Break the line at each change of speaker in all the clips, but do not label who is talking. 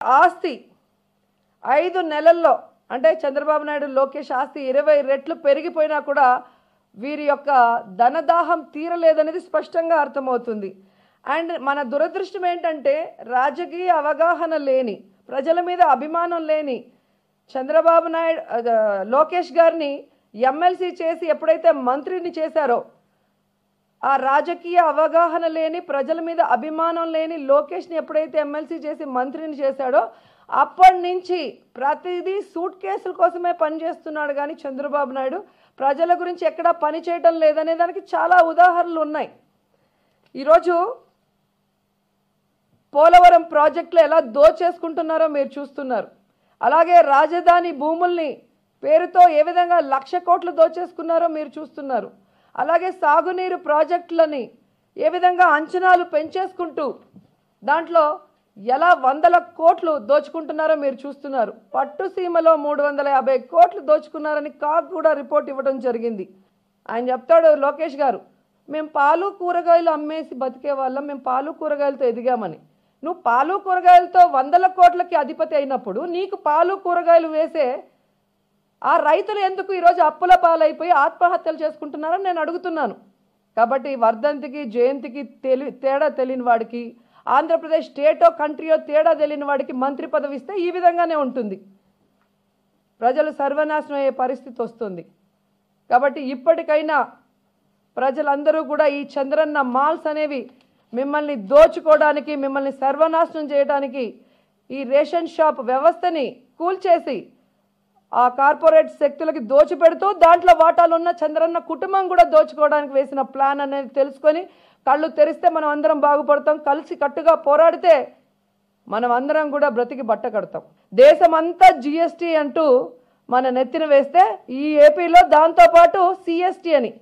ఆస్తి ఐదు నెలల్లో అంటే చంద్రబాబు నాయుడు లోకేష్ ఆస్తి ఇరవై రెట్లు పెరిగిపోయినా కూడా వీరి యొక్క ధనదాహం తీరలేదనేది స్పష్టంగా అర్థమవుతుంది. అండ్ మన దురదృష్టం ఏంటంటే రాజకీయ అవగాహన లేని ప్రజల మీద అభిమానం లేని చంద్రబాబు నాయుడు లోకేష్ గారిని ఎమ్మెల్సీ చేసి ఎప్పుడైతే మంత్రిని చేశారో ఆ రాజకీయ అవగాహన లేని ప్రజల మీద అభిమానం లేని లోకేష్ని ఎప్పుడైతే ఎమ్మెల్సీ చేసి మంత్రిని చేశాడో అప్పటి నుంచి ప్రతిదీ సూట్ కేసుల కోసమే పనిచేస్తున్నాడు కానీ చంద్రబాబు నాయుడు. ప్రజల గురించి ఎక్కడా పని చేయటం లేదనే దానికి చాలా ఉదాహరణలు ఉన్నాయి. ఈరోజు పోలవరం ప్రాజెక్టులు ఎలా దోచేసుకుంటున్నారో మీరు చూస్తున్నారు. అలాగే రాజధాని భూముల్ని పేరుతో ఏ విధంగా లక్ష కోట్లు దోచేసుకున్నారో మీరు చూస్తున్నారు. అలాగే సాగునీరు ప్రాజెక్టులని ఏ విధంగా అంచనాలు పెంచేసుకుంటూ దాంట్లో ఎలా వందల కోట్లు దోచుకుంటున్నారో మీరు చూస్తున్నారు. పట్టుసీమలో మూడు వందల యాభై కోట్లు దోచుకున్నారని కాక్ కూడా రిపోర్ట్ ఇవ్వడం జరిగింది. ఆయన చెప్తాడు లోకేష్ గారు మేము పాలు కూరగాయలు అమ్మేసి బతికే వాళ్ళం మేము పాలు కూరగాయలతో ఎదిగామని. నువ్వు పాలు కూరగాయలతో వందల కోట్లకి అధిపతి అయినప్పుడు నీకు పాలు కూరగాయలు వేసే ఆ రైతులు ఎందుకు ఈరోజు అప్పుల పాలైపోయి ఆత్మహత్యలు చేసుకుంటున్నారని నేను అడుగుతున్నాను. కాబట్టి వర్ధంతికి జయంతికి తెలి తేడా తెలియని వాడికి ఆంధ్రప్రదేశ్ స్టేటో కంట్రీయో తేడా తెలియని వాడికి మంత్రి పదవి ఇస్తే ఈ విధంగానే ఉంటుంది. ప్రజలు సర్వనాశనం అయ్యే పరిస్థితి వస్తుంది. కాబట్టి ఇప్పటికైనా ప్రజలందరూ కూడా ఈ చంద్రన్న మాల్స్ అనేవి మిమ్మల్ని దోచుకోవడానికి మిమ్మల్ని సర్వనాశనం చేయడానికి ఈ రేషన్ షాప్ వ్యవస్థని కూల్చేసి ఆ కార్పొరేట్ శక్తులకి దోచిపెడుతూ దాంట్లో వాటాలు ఉన్న చంద్రన్న కుటుంబం కూడా దోచుకోవడానికి వేసిన ప్లాన్ అనేది తెలుసుకొని కళ్ళు తెరిస్తే మనం అందరం బాగుపడతాం. కలిసి కట్టుగా పోరాడితే మనం అందరం కూడా బ్రతికి బట్ట కడతాం. దేశమంతా జిఎస్టీ అంటూ మన నెత్తిన వేస్తే ఈ ఏపీలో దాంతోపాటు సిఎస్టీ అని.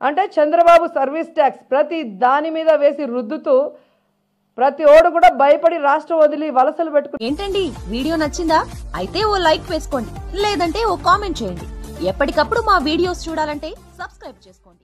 అంటే చంద్రబాబు సర్వీస్ ట్యాక్స్ ప్రతి దాని మీద వేసి రుద్దుతూ ప్రతి ఓడు కూడా భయపడి రాష్ట్రం వదిలి వలసలు పెట్టుకు
ఏంటండి? వీడియో నచ్చిందా? అయితే ఓ లైక్ వేసుకోండి. లేదంటే ఓ కామెంట్ చేయండి. ఎప్పటికప్పుడు మా వీడియోస్ చూడాలంటే సబ్స్క్రైబ్ చేసుకోండి.